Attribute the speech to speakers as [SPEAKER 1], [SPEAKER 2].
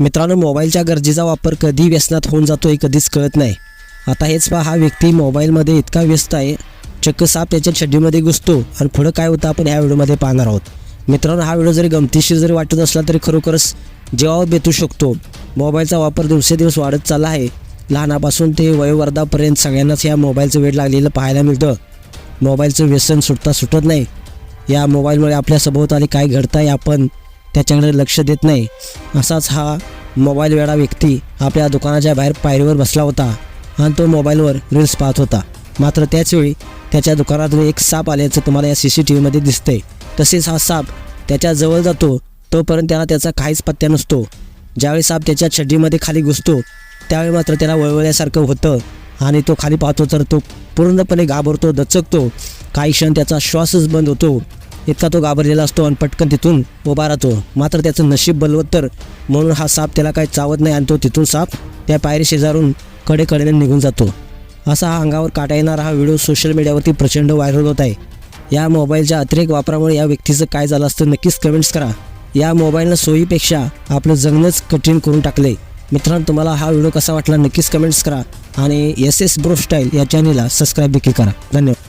[SPEAKER 1] मित्रांनो मोबाईलच्या गरजेचा वापर कधी व्यसनात होऊन जातो हे कधीच कळत नाही. आता हेच पहा हा व्यक्ती मोबाईलमध्ये इतका व्यस्त आहे चक्क साप त्याच्या छड्डीमध्ये घुसतो आणि पुढं काय होतं आपण ह्या व्हिडिओमध्ये पाहणार आहोत. मित्रांनो हा व्हिडिओ जरी गमतीशीर जरी वाटत असला तरी खरोखरच जेव्हा बेतू शकतो. मोबाईलचा वापर दिवसेदिवस वाढत चालला आहे. लहानापासून ते वयोवर्धापर्यंत सगळ्यांनाच या मोबाईलचं वेळ लागलेलं पाहायला मिळतं. मोबाईलचं व्यसन सुटता सुटत नाही. या मोबाईलमुळे आपल्या सभोवताली काय घडतं आहे आपण त्याच्याकडे लक्ष देत नाही. असाच हा मोबाईल वेळा व्यक्ती आपल्या दुकानाच्या बाहेर पायरीवर बसला होता आणि तो मोबाईलवर रील्स पाहत होता. मात्र त्याचवेळी त्याच्या दुकानातून एक साप आल्याचं तुम्हाला या सी सी टी व्हीमध्ये दिसतंय. तसेच हा साप त्याच्याजवळ जातो तोपर्यंत त्याला त्याचा काहीच पत्त्या नसतो. ज्यावेळी साप त्याच्या छड्डीमध्ये खाली घुसतो त्यावेळी मात्र त्याला वळवळल्यासारखं होतं आणि तो खाली पाहतो तर तो पूर्णपणे घाबरतो दचकतो. काही क्षण त्याचा श्वासच बंद होतो. इतका तो घाबरलेला असतो आणि पटकन तिथून उभा राहतो. मात्र त्याचं नशीब बलवत्तर म्हणून हा साप त्याला काही चावत नाही आणि तो तिथून साप त्या पायरी शेजारून कडेकडेने निघून जातो. असा हा अंगावर काटा येणारा हा व्हिडिओ सोशल मीडियावरती प्रचंड व्हायरल होत आहे. या मोबाईलच्या अतिरेक वापरामुळे या व्यक्तीचं काय झालं असतं नक्कीच कमेंट्स करा. या मोबाईलनं सोयीपेक्षा आपलं जगणंच कठीण करून टाकले मित्रांनो तुम्हाला हा व्हिडिओ कसा वाटला नक्कीच कमेंट्स करा आणि एस एस ब्रो स्टाईल या चॅनेलला सबस्क्राईब देखील करा. धन्यवाद.